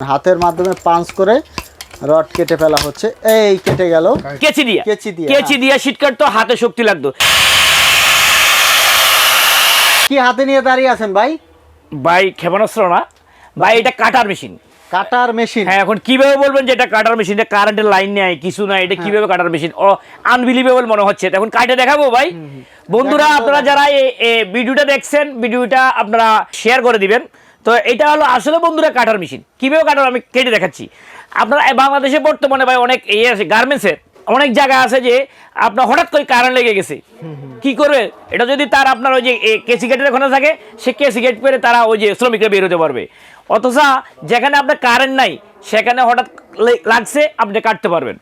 হাতের মাধ্যমে পাঞ্চ করে রড কেটে ফেলা হচ্ছে। এই কেটে গেল। কেচি দিয়া। কেচি দিয়ে, কেচি দিয়া শীত কাটতো হাতে শক্তি লাগতো। কি হাতে নিয়ে দাঁড়িয়ে আছেন ভাই? ভাই ক্ষেপণাস্ত্র না। ভাই এটা কাটার মেশিন। কাটার মেশিন। হ্যাঁ এখন কীভাবে বলবেন যে এটা কাটার মেশিন? এটা কারেন্টের লাইন নেই কিছু নাই এটা কীভাবে কাটার মেশিন? ও আনবিলিভেবল মনে হচ্ছে। এখন কাটে দেখাবো ভাই। বন্ধুরা আপনারা যারা ভিডিওটা দেখছেন ভিডিওটা আপনারা শেয়ার করে দিবেন। তো এটা হলো আসলে বন্ধুরা কাটার মেশিন। কীভাবে কাটার আমি কেটে দেখাচ্ছি। আপনারা বাংলাদেশে বর্তমানে ভাই অনেক এই আছে গার্মেন্টসের অনেক জায়গা আছে যে আপনার হঠাৎ করে কারেন্ট লেগে গেছে। কি করবে? এটা যদি তার আপনার ওই যে কেসি গেটের ওখানে থাকে, সে কেসি গেট পেরে তারা ওই যে শ্রমিকরা বের হতে পারবে। অথচ যেখানে আপনার কারেন্ট নাই, সেখানে হঠাৎ লাগছে, আপনি কাটতে পারবেন।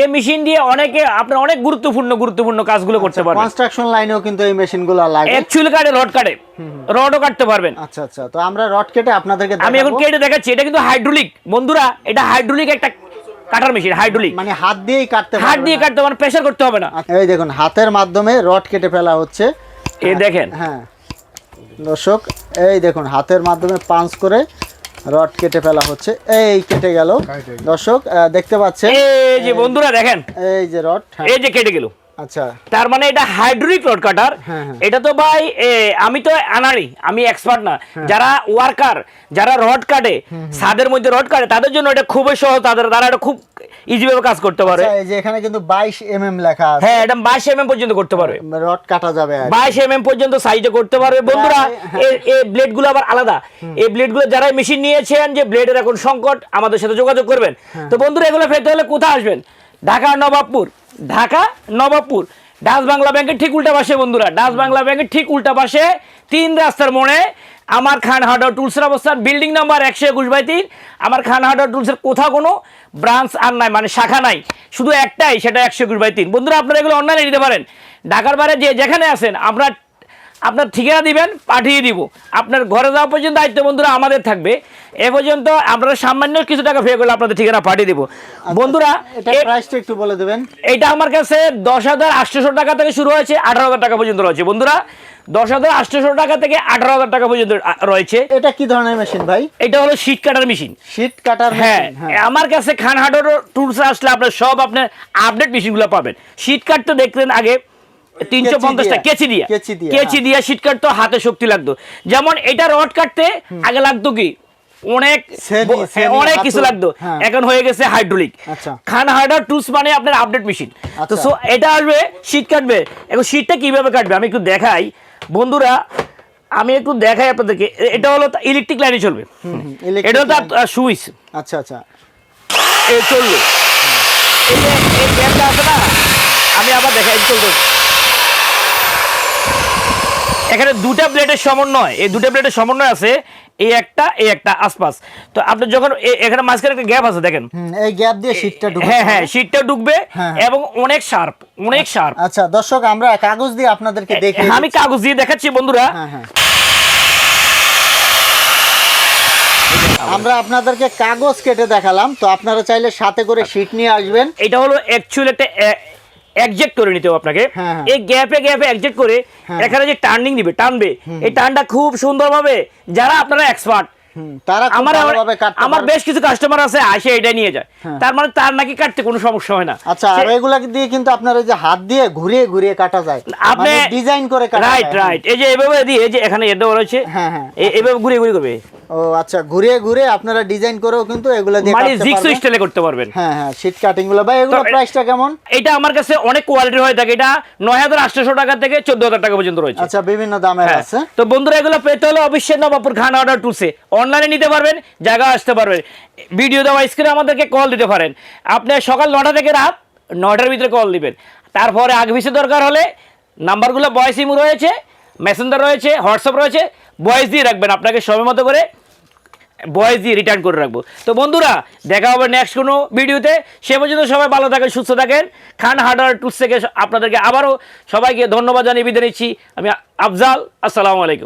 এই মেশিন দিয়ে অনেকে আপনার অনেক গুরুত্বপূর্ণ গুরুত্বপূর্ণ কাজগুলো করতে পারবেন। কনস্ট্রাকশন লাইনেও কিন্তু এই মেশিনগুলো লাগে। অ্যাকচুয়ালি কাটে রড কাটে রডও কাটতে পারবেন। আচ্ছা আচ্ছা তো আমরা রড কেটে আপনাদেরকে আমি এখন কেটে দেখাচ্ছি এটা কিন্তু হাইড্রোলিক বন্ধুরা এটা হাইড্রোলিক একটা কাটার মেশিন হাইড্রোলিক মানে হাত দিয়েই কাটতে হাত দিয়ে কাটতে মানে প্রেশার করতে হবে না। আচ্ছা, এই দেখুন হাতের মাধ্যমে রড কেটে ফেলা হচ্ছে। এই দেখেন। হ্যাঁ। দর্শক এই দেখুন হাতের মাধ্যমে পাঞ্চ করে রড কেটে ফেলা হচ্ছে। এই কেটে গেল। দর্শক দেখতে পাচ্ছেন? এই যে বন্ধুরা দেখেন এই যে রড হ্যাঁ, এই যে কেটে গেল। আচ্ছা। তার মানে এটা হাইড্রোলিক রড কাটার। হ্যাঁ, হ্যাঁ। এটা তো ভাই আমি তো আনারি আমি এক্সপার্ট না। যারা ওয়ার্কার যারা রড কাটে ছাদের মধ্যে রড কাটে তাদের জন্য এটা খুবই সহজ। তাদের তারা এটা খুব ইজি ভাবে কাজ করতে পারে। আচ্ছা, এই যে এখানে কিন্তু বাইশ এম এম লেখা আছে। হ্যাঁ এটা বাইশ এম পর্যন্ত করতে পারবে। রড কাটা যাবে আর কি। বাইশ এম পর্যন্ত সাইজে করতে পারবে। বন্ধুরা এই- এই ব্লেডগুলো আবার আলাদা। এই ব্লেডগুলো যারা মেশিন নিয়েছেন যে ব্লেডের এখন সংকট আমাদের সাথে যোগাযোগ করবেন। তো বন্ধুরা এগুলো ফেলতে হলে কোথায় আসবেন? ঢাকা নবাবপুর। ঢাকা নবাবপুর। ডাচ বাংলা ব্যাংকের ঠিক উল্টা পাশে বন্ধুরা। ডাচ বাংলা ব্যাংকের ঠিক উল্টা পাশে তিন রাস্তার মোড়ে আমার খান হার্ডওয়ার টুলসের অবস্থান, বিল্ডিং নাম্বার একশো একুশ বাই তিন। আমার খান হার্ডওয়ার টুলসের কোথাও কোনো ব্রাঞ্চ আর নাই মানে শাখা নাই। শুধু একটাই, সেটা একশো একুশ বাই তিন। বন্ধুরা, আপনারা এগুলো অনলাইনে নিতে পারেন। ঢাকার বাইরে যে যেখানে আছেন আপনার আপনার ঠিকানা দিবেন পাঠিয়ে দিব। আপনার ঘরে যাওয়া পর্যন্ত দায়িত্ব বন্ধুরা আমাদের থাকবে। এ পর্যন্ত আপনারা সামান্য কিছু টাকা পে করলে আপনাদের ঠিকানা পাঠিয়ে দিব। বন্ধুরা এটা প্রাইসটা একটু বলে দেবেন। এইটা আমার কাছে দশ হাজার আটশোশো টাকা থেকে শুরু হয়েছে আঠারো হাজার টাকা পর্যন্ত রয়েছে। বন্ধুরা দশ হাজার আটশোশো টাকা থেকে আঠারো হাজার টাকা পর্যন্ত রয়েছে। এটা কি ধরনের মেশিন ভাই? এটা হলো শীট কাটার মেশিন শীত কাটার হ্যাঁ হ্যাঁ। আমার কাছে খান হার্ডওয়ার টুলস আসলে আপনার সব আপনার আপডেট মেশিনগুলো পাবেন। শীট কাটতে দেখলেন আগে। তিনশো পঞ্চাশটা। কেচি দিয়া। কেচি দিয়া, দিয়া শীট কাটতো হাতে শক্তি লাগতো। যেমন এটা রড কাটতে আগে লাগতো কি? অনেক অনেক কিছু লাগতো। হ্যাঁ। এখন হয়ে গেছে হাইড্রোলিক আচ্ছা। খান হার্ডওয়ার টুলস মানে আপনার আপডেট মেশিন তো আচ্ছা। সো এটা আসবে শীট কাটবে। এখন শীটটা কীভাবে কাটবে? আমি একটু দেখাই। বন্ধুরা আমি একটু দেখাই আপনাদেরকে। এটা হলো ইলেকট্রিক লাইনে চলবে। এটা হলো তার সুইচ। আচ্ছা আচ্ছা। এই চলল এই যে এই গ্যাপটা আছে না? আমি আবার দেখাই চলতো এখানে দুটা প্লেটের সমন্বয় এই দুটা প্লেটের সমন্বয় আছে এই একটা এই একটা আশপাশ। তো আপনি যখন এখানে মাঝখানে একটা গ্যাপ আছে দেখেন। এই গ্যাপ দিয়ে শীটটা ঢুকে হ্যাঁ হ্যাঁ শীটটা ঢুকবে হ্যাঁ। এবং অনেক শার্প অনেক শার্প আচ্ছা দর্শক আমরা কাগজ দিয়ে আপনাদেরকে দেখে আমি কাগজ দিয়ে দেখাচ্ছি বন্ধুরা। হ্যাঁ হ্যাঁ। আমরা আপনাদেরকে কাগজ কেটে দেখালাম তো আপনারা চাইলে সাথে করে শীট নিয়ে আসবেন। এটা হলো অ্যাকচুয়ালি একটা একজেক্ট করে নিতে হবে আপনাকে। হ্যাঁ, হ্যাঁ। এই গ্যাপে গ্যাপে একজেক্ট করে হ্যাঁ। এখানে যে টার্নিং দিবে টানবে এই টার্নটা খুব সুন্দরভাবে যারা আপনারা এক্সপার্ট তারা আমার বেশ কিছু কাস্টমার আছে আসে এটা নিয়ে যায়। তার মানে তার নাকি কাটতে কোনো সমস্যা হয় না। আচ্ছা আর এগুলা দিয়ে কিন্তু আপনার ওই যে হাত দিয়ে ঘুরিয়ে ঘুরিয়ে কাটা যায়। আপনি ডিজাইন করে রাইট রাইট এই যে এভাবে দিয়ে যে এখানে এটা রয়েছে হ্যাঁ, হ্যাঁ। এভাবে ঘুরে ঘুরে করবে। ও আচ্ছা ঘুরিয়ে ঘুরিয়ে আপনারা ডিজাইন করেও কিন্তু এগুলা দিয়ে মানে কাটতে স্টাইলে করতে পারবেন। হ্যাঁ হ্যাঁ শীট কাটিংগুলো। ভাই এগুলো প্রাইসটা কেমন? এটা আমার কাছে অনেক কোয়ালিটি হয়ে থাকে। এটা নয় হাজার আটশোশো টাকা থেকে চোদ্দ হাজার টাকা পর্যন্ত রয়েছে। আচ্ছা বিভিন্ন দামের হ্যাঁ। আছে। তো বন্ধুরা এগুলো পেতে হলে অবশ্যই নবাবপুর খান অর্ডার টুলসে অনলাইনে নিতে পারবেন জায়গা আসতে পারবেন। ভিডিও দেওয়া স্ক্রিনে আমাদেরকে কল দিতে পারেন। আপনি সকাল নটা থেকে রাত নটার ভিতরে কল দিবেন। তারপরে আগে দরকার হলে নাম্বারগুলো বয়স ইমু রয়েছে মেসেঞ্জার রয়েছে হোয়াটসঅ্যাপ রয়েছে। বয়স দিয়ে রাখবেন, আপনাকে সময় মতো করে বয়স দিয়ে রিটার্ন করে রাখব। তো বন্ধুরা, দেখা হবে নেক্সট কোনো ভিডিওতে সে পর্যন্ত সবাই ভালো থাকেন, সুস্থ থাকেন। খান হার্ডওয়ার টুলস থেকে আপনাদেরকে আবারও সবাইকে ধন্যবাদ জানিয়ে বিদায় নিচ্ছি। আমি আফজাল, আসসালামু আলাইকুম।